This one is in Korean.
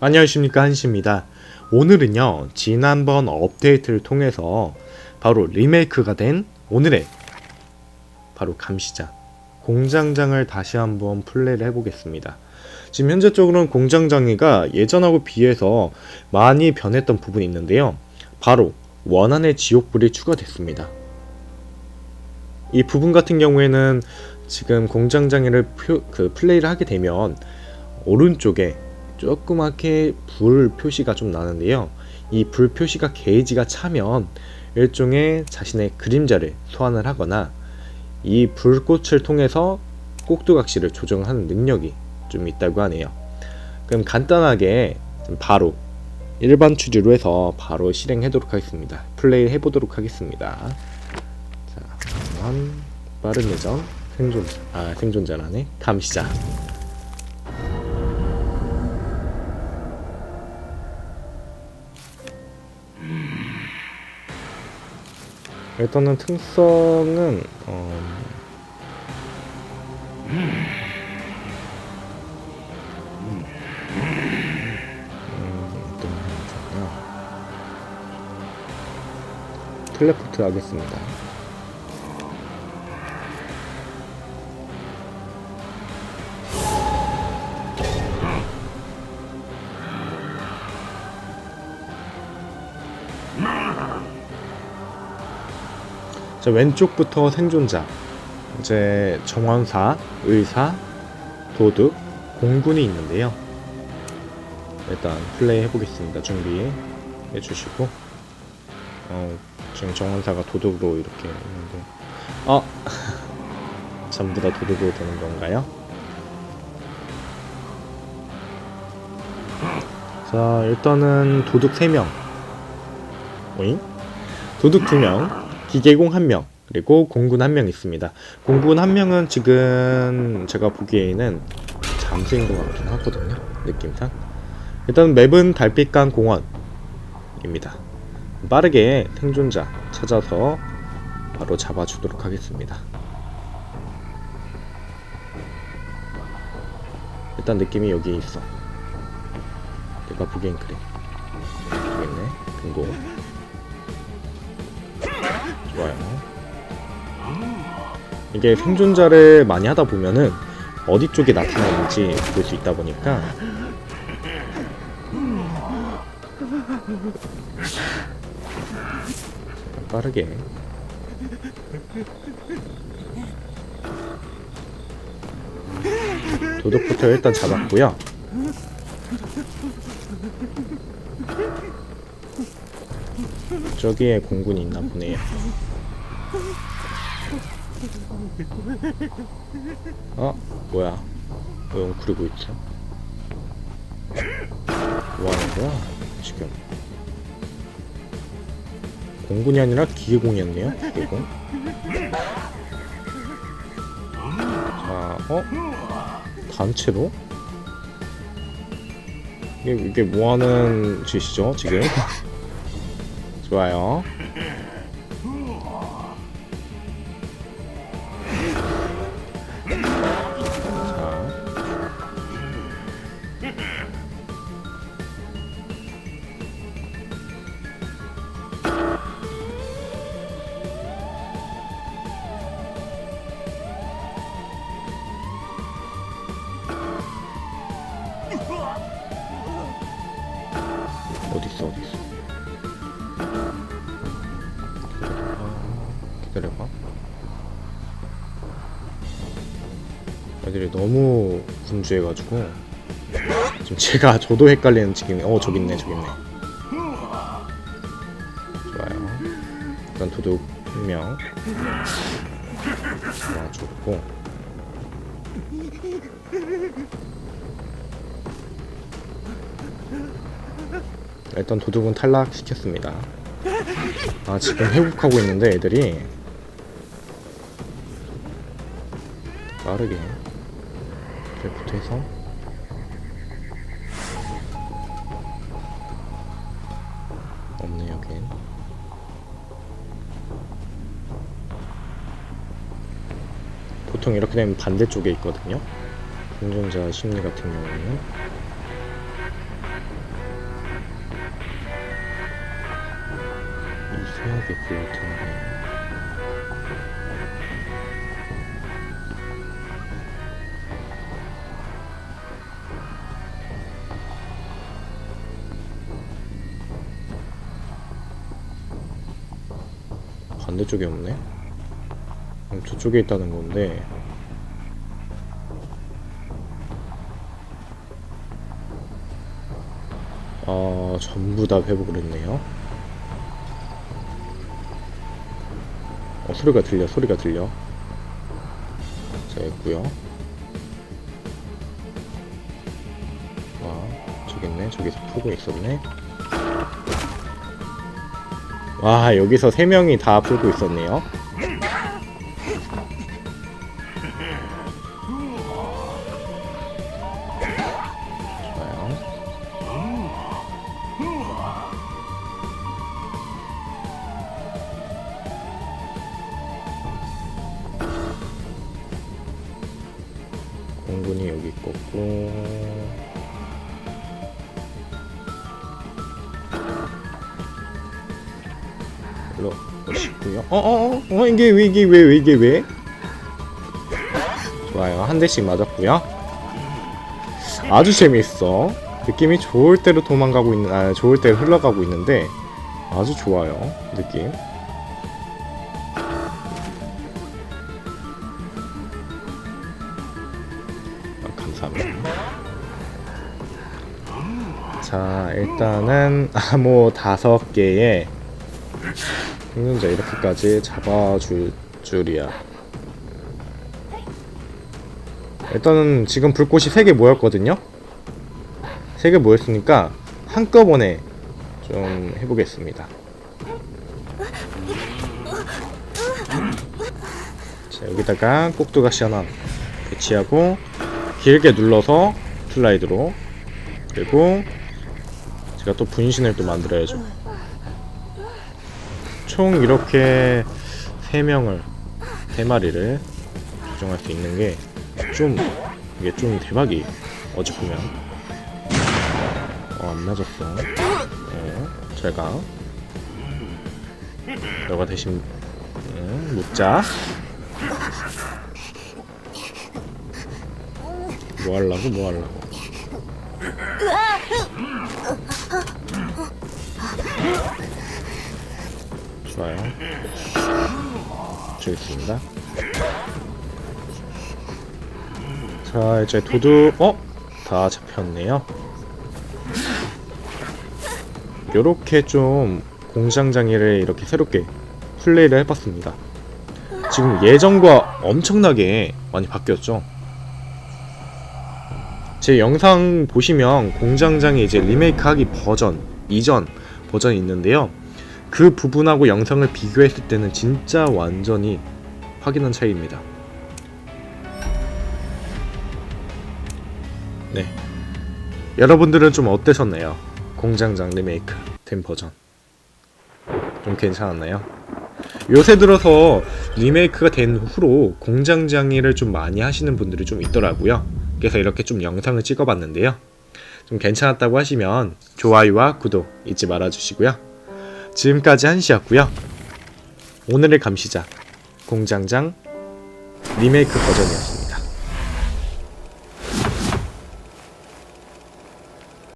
안녕하십니까 한시입니다. 오늘은요 지난번 업데이트를 통해서 바로 리메이크가 된 오늘의 바로 감시자 공장장을 다시 한번 플레이를 해보겠습니다. 지금 현재적으로는 공장장이가 예전하고 비해서 많이 변했던 부분이 있는데요. 바로 원한의 지옥불이 추가됐습니다. 이 부분 같은 경우에는 지금 공장장이를 표- 그 플레이를 하게 되면 오른쪽에 조그맣게 불 표시가 좀 나는데요. 이 불 표시가 게이지가 차면 일종의 자신의 그림자를 소환을 하거나 이 불꽃을 통해서 꼭두각시를 조정하는 능력이 좀 있다고 하네요. 그럼 간단하게 좀 바로 일반 추리로 해서 바로 실행하도록 하겠습니다. 플레이 해보도록 하겠습니다. 자, 빠른 예전 생존자, 아 생존자라네 감시자. 일단은 특성은 어, 음, 어떤 거 좋냐? 텔레포트 하겠습니다. 자 왼쪽부터 생존자 이제 정원사, 의사, 도둑, 공군이 있는데요. 일단 플레이 해보겠습니다. 준비해 주시고 어, 지금 정원사가 도둑으로 이렇게 있는데 어 전부 다 도둑으로 되는 건가요? 자 일단은 도둑 3명 오잉? 도둑 2명 기계공 1명 그리고 공군 1명 있습니다. 공군 1명은 지금 제가 보기에는 잠수인 것 같긴 하거든요 느낌상. 일단 맵은 달빛강 공원입니다. 빠르게 생존자 찾아서 바로 잡아주도록 하겠습니다. 일단 느낌이 여기 있어. 내가 보기엔 그래. 있네 금고 좋아요. 이게 생존자를 많이 하다 보면은 어디 쪽에 나타나는지 볼 수 있다 보니까 빠르게 도둑부터 일단 잡았고요. 저기에 공군이 있나 보네요. 어? 뭐야? 왜 웅크리고 있죠? 뭐 하는 거야? 지금. 공군이 아니라 기계공이었네요? 기계공. 자, 어? 단체로? 이게, 이게 뭐 하는 짓이죠, 지금? 좋아요. 어디 있어? 너무 분주해가지고 지금 제가 저도 헷갈리는 지금 어 저기 있네 저기 있네. 좋아요. 일단 도둑 한명 좋아졌고 일단 도둑은 탈락시켰습니다. 아 지금 회복하고 있는데 애들이 빠르게 이렇게 붙어서. 없네 여긴 보통 이렇게 되면 반대쪽에 있거든요. 운전자 심리 같은 경우는. 이상하게 불렀던 게 반대쪽에 없네? 그럼 저쪽에 있다는 건데 어, 전부 다 회복을 했네요. 어, 소리가 들려, 소리가 들려. 자, 있고요. 와, 저기 있네. 저기서 풀고 있었네. 와, 여기서 세 명이 다 풀고 있었네요. 공군이 여기 있었고 일로 오시고요. 어어어 어, 이게 왜 이게 왜, 왜 이게 왜? 좋아요 한 대씩 맞았고요. 아주 재미있어. 느낌이 좋을 대로 도망가고 있는 아 좋을 대로 흘러가고 있는데 아주 좋아요 느낌. 아, 감사합니다. 자, 일단은 암호 다섯 개에 생존자 이렇게까지 잡아줄 줄이야. 일단은 지금 불꽃이 세개 모였거든요. 세개 모였으니까 한꺼번에 좀 해보겠습니다. 자, 여기다가 꼭두가시 하나 배치하고 길게 눌러서 슬라이드로 그리고 제가 또 분신을 또 만들어야죠 총 이렇게 3명을 3마리를 조정할 수 있는 게 좀 이게 좀 대박이 어찌 보면. 어, 안 맞았어. 어, 제가. 너가 대신 음, 묻자. 뭐 하려고 뭐 하려고 좋아요. 저기 있습니다. 자 이제 도둑 어? 다 잡혔네요. 요렇게 좀 공장장애를 이렇게 새롭게 플레이를 해봤습니다. 지금 예전과 엄청나게 많이 바뀌었죠? 제 영상 보시면 공장장애 이제 리메이크하기 버전 이전 버전이 있는데요. 그 부분하고 영상을 비교했을 때는 진짜 완전히 확연한 차이입니다. 네. 여러분들은 좀 어떠셨나요? 공장장 리메이크 된 버전. 좀 괜찮았나요? 요새 들어서 리메이크가 된 후로 공장장애를 좀 많이 하시는 분들이 좀 있더라고요. 그래서 이렇게 좀 영상을 찍어봤는데요. 좀 괜찮았다고 하시면 좋아요와 구독 잊지 말아주시고요. 지금까지 한시였고요. 오늘의 감시자 공장장 리메이크 버전이었습니다.